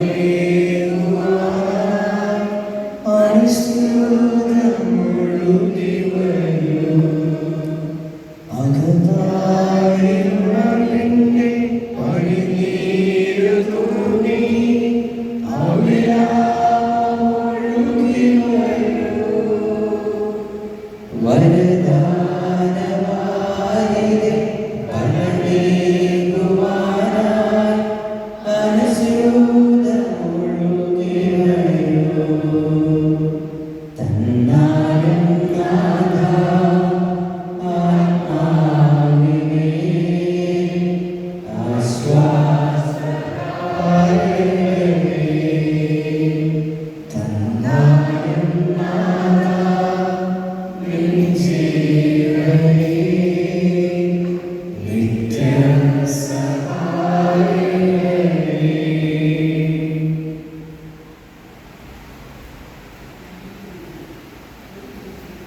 Amen.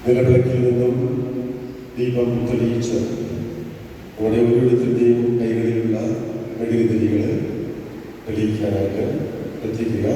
നിലവിളക്കിൽ നിന്നും ദീപം തെളിയിച്ച് നമ്മുടെ ഓരോരുത്തരുടെയും കൈകളിലുള്ള മെഴുകുതിരികൾ തെളിയിക്കാനായിട്ട് എത്തിക്കുക.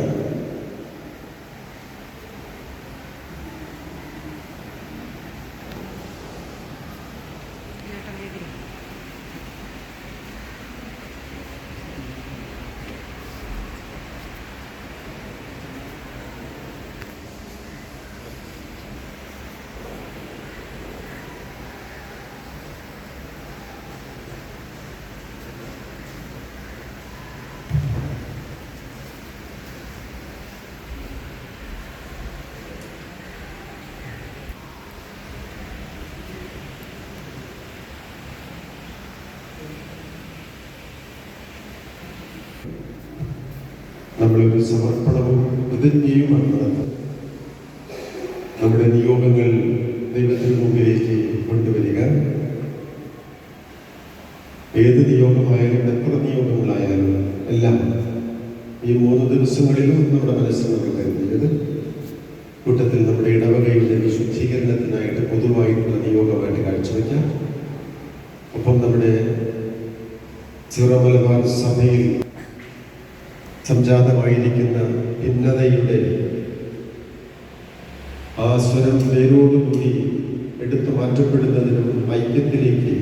നമ്മളൊരു സമർപ്പണവും പ്രതിജ്ഞയുമാണ് നമ്മുടെ നിയോഗങ്ങൾ ദൈവത്തിന് മുമ്പിലേക്ക് കൊണ്ടുവരിക. ഏത് നിയോഗമായാലും എത്ര നിയോഗങ്ങളായാലും എല്ലാം ഈ മൂന്ന് ദിവസങ്ങളിലും നമ്മുടെ മനസ്സിൽ നമ്മൾ കരുതിയത് കൂട്ടത്തിൽ നമ്മുടെ ഇടവകയിലെ വിശുദ്ധീകരണത്തിനായിട്ട് പൊതുവായിട്ടുള്ള നിയോഗമായിട്ട് കാഴ്ചവെക്കാം. ഒപ്പം നമ്മുടെ ചിറമലബാർ സഭയിൽ സംജാതമായിരിക്കുന്ന ഭിന്നതയുടെ ആ സ്വരം വേരോടുകൂടി എടുത്തു മാറ്റപ്പെടുന്നതിനും ഐക്യത്തിലേക്ക്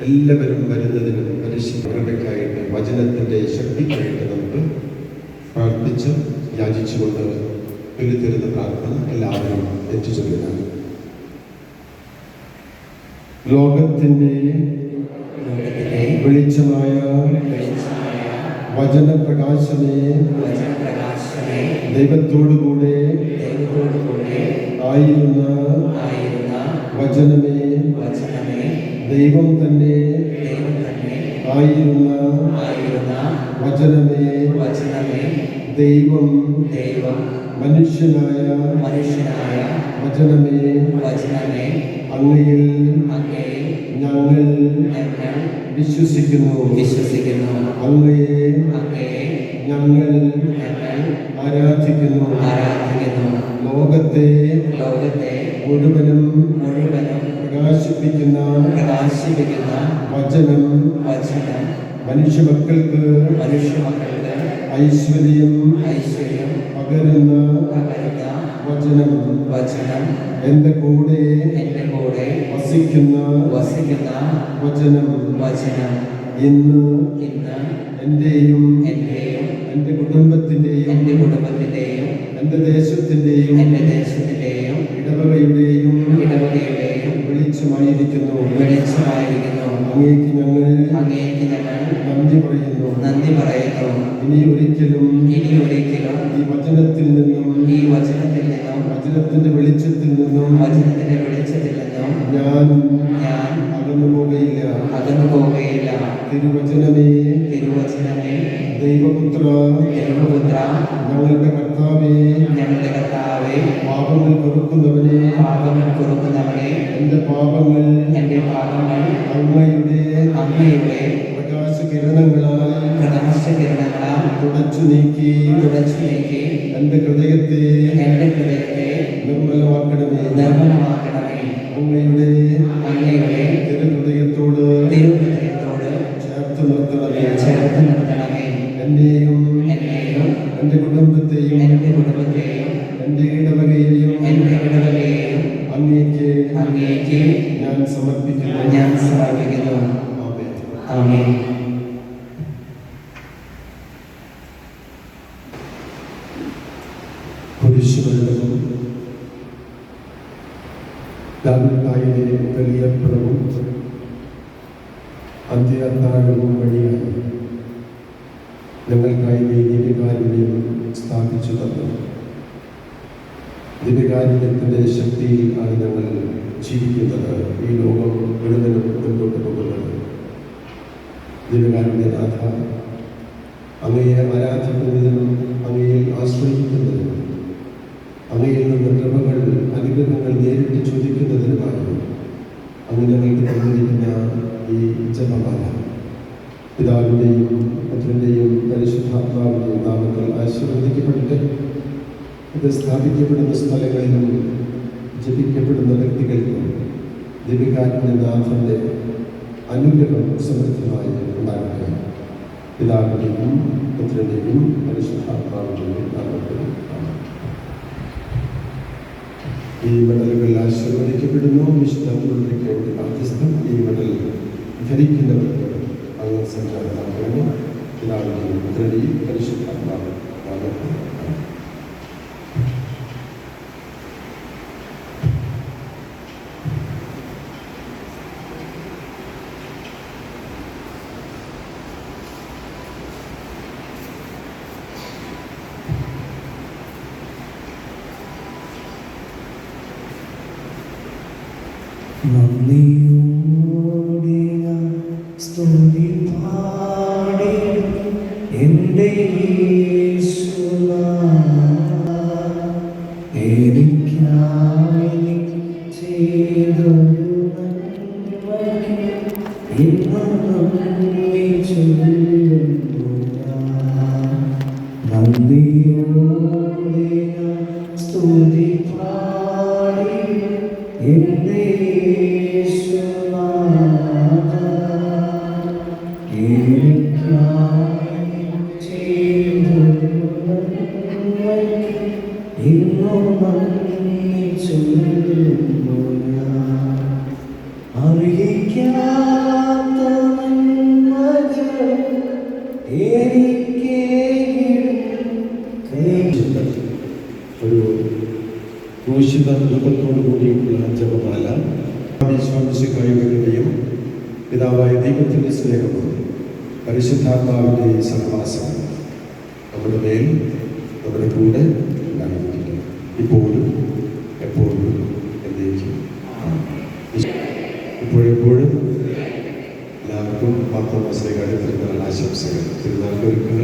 എല്ലാവരും വരുന്നതിനും പരിശീലനക്കായിട്ട് വചനത്തിന്റെ ശക്തിക്കായിട്ട് നമുക്ക് പ്രാർത്ഥിച്ച് യാചിച്ചുകൊണ്ട് വെളിത്തരുന്ന പ്രാർത്ഥന എല്ലാവരും എത്തിച്ചൊല്ലുക ലോകത്തിന്റെ വെളിച്ചമായ വചനപ്രകാശമേ ദൈവത്തോടുകൂടെ ആയിരുന്ന വചനമേ. ദൈവം തന്നെ ആയിരുന്ന വചനമേ. ദൈവം ദൈവം മനുഷ്യനായ മനുഷ്യനായ വചനമേ വചനമേ അങ്ങയിൽ അങ്ങയിൽ ഞങ്ങൾ ഞങ്ങൾ വിശ്വസിക്കുന്നു. വിശ്വസിക്കുന്നു. അങ്ങയെ അങ്ങയെ ഞങ്ങൾ ഞങ്ങൾ ആരാധിക്കുന്നു. ആരാധിക്കുന്നു. ലോകത്തെ ലോകത്തെ മുഴുവനും മുഴുവനും പ്രകാശിപ്പിക്കുന്ന പ്രകാശിപ്പിക്കുന്ന വചനം വചനം മനുഷ്യമക്കൾക്ക് മനുഷ്യമക്കൾക്ക് ഐശ്വര്യം ഐശ്വര്യം പകരുന്ന പകരുന്ന വചനം വചനം എന്റെ കൂടെ എന്റെ കൂടെ വസിക്കുന്ന വസിക്കുന്ന വചനം വചനം ഇന്ന് ഇന്ന് എന്റെയും എന്റെയും എന്റെ കുടുംബത്തിന്റെയും എന്റെ കുടുംബത്തിന്റെയും എന്റെ ദേശത്തിന്റെയും എന്റെ ദേശത്തിന്റെയും ഇടവകയുടെയും ഇടവകയുടെയും വെളിച്ചമായിരിക്കുന്നു. വെളിച്ചമായിരിക്കുന്നു. അങ്ങേക്ക് ഇനി ഒരിക്കലും ഇനി ഒരിക്കലും ഈ വചനത്തിൽ നിന്നും ഈ വചനത്തിൽ നിന്നും വചനത്തിന്റെ വെളിച്ചത്തിൽ നിന്നും വചനത്തിന്റെ വെളിച്ചത്തിൽ നിന്നും ഞാൻ ഞാൻ അകന്നു പോകയില്ല അകന്നു പോവുകയില്ല. തിരുവചനമേ തിരുവചനമേ ദൈവപുത്ര ദൈവപുത്ര ഞങ്ങളുടെ കർത്താവേ ഞങ്ങളുടെ കർത്താവേ പാപങ്ങൾ പൊറുക്കുന്നവനെ പാപങ്ങൾ കുറുക്കുന്നവനെ എന്റെ പാപങ്ങൾ എന്റെ പാപങ്ങൾ അമ്മയുടെ അമ്മയുടെ പ്രകാശ കിരണങ്ങളാൽ പ്രകാശകിരണങ്ങളാൽ തുടച്ചു നീക്കി തുടച്ചു നീക്കി എന്റെ ഹൃദയത്തെ എന്റെ ഹൃദയത്തെ നിർമ്മലമാക്കണമേ. നിർമ്മലമാക്കണമേ. അങ്ങയുടെ അങ്ങയുടെ തിരുഹൃദയത്തോട് തിരുഹൃദയത്തോട് ചേർത്ത് നിർത്തണമേ. ചേർത്ത് നിർത്തണമേ. എന്നെയും ദാവിദായിലെ ബലിയർപ്പണവും അന്ത്യത്താഴവും വഴിയായി ഞങ്ങൾക്കായി ദിവ്യകാരുണ്യം സ്ഥാപിച്ചു തന്നു ദിവ്യകാരുണ്യത്തിന്റെ ശക്തിയിൽ ആണ് ഞങ്ങൾ ജീവിക്കുന്നത് ഈ ലോകം വിടുതലും മുന്നോട്ട് പോകുന്നത് ദിവ്യകാരുണ്യനാഥ അങ്ങയെ ആരാധിക്കുന്നതിനും അങ്ങയിൽ ആശ്രയിക്കുന്നതിനും അങ്ങ് തന്നിരിക്കുന്ന ഈ ജപമാല പിതാവിന്റെയും പുത്രന്റെയും പരിശുദ്ധാത്മാവിന്റെയും നാമത്തിൽ ആശീർവദിക്കപ്പെട്ടിട്ട് ഇത് സ്ഥാപിക്കപ്പെടുന്ന സ്ഥലങ്ങളിലും ജപിക്കപ്പെടുന്ന വ്യക്തികൾക്കും ദിവികാരനാഥന്റെ അനുഗ്രഹം സമൃദ്ധമായി ഉണ്ടാകട്ടെ. പിതാവിന്റെയും പുത്രന്റെയും പരിശുദ്ധാത്മാവിന്റെയും നാമത്തിൽ ആമേൻ. ഈ മെഡലുകൾ ആശീർവദിക്കപ്പെടുന്നു വിശുദ്ധ ഉൾപ്പെടെ ബാധ്യസ്ഥം ഈ മെഡൽ ധരിക്കുന്നവർക്ക് അങ്ങ് സഞ്ചാരമാക്കുന്നു പിതാവിൻ്റെയും പുത്രൻ്റെയും പരിശുദ്ധാത്മാവ് നാമത്തിൽ നന്ദിയോടെ സ്തുതി പാടിടും എന്റെ. എനിക്കായി നന്മയ്ക്ക് ഇന്നും നന്ദി ചൊല്ലുന്നു. നന്ദിയോടെ ഇന്നും നന്ദി ചൊല്ലുന്നു ഞാൻ. അർഹിക്കാത്ത നന്മകൾ എനിക്കേകിടും കൈ ഒരു ക്രൂശിത രൂപത്തോടു കൂടിയിട്ടുള്ള ജപമാല സ്വാമിശിക്കായുടെയും പിതാവായ ദൈവത്തിന്റെ സ്നേഹവും പരിശുദ്ധാത്മാവിന്റെ സഹവാസം നമ്മുടെ മേൽ നമ്മുടെ കൂടെ ഉണ്ടായിരിക്കട്ടെ ഇപ്പോഴും എപ്പോഴും എന്നേക്കും. ഇപ്പോഴെപ്പോഴും എല്ലാവർക്കും പത്താം മാസത്തേക്ക് അടുത്തിരുന്ന ആശംസകൾ. തിരുനാൾ ഒരുക്കം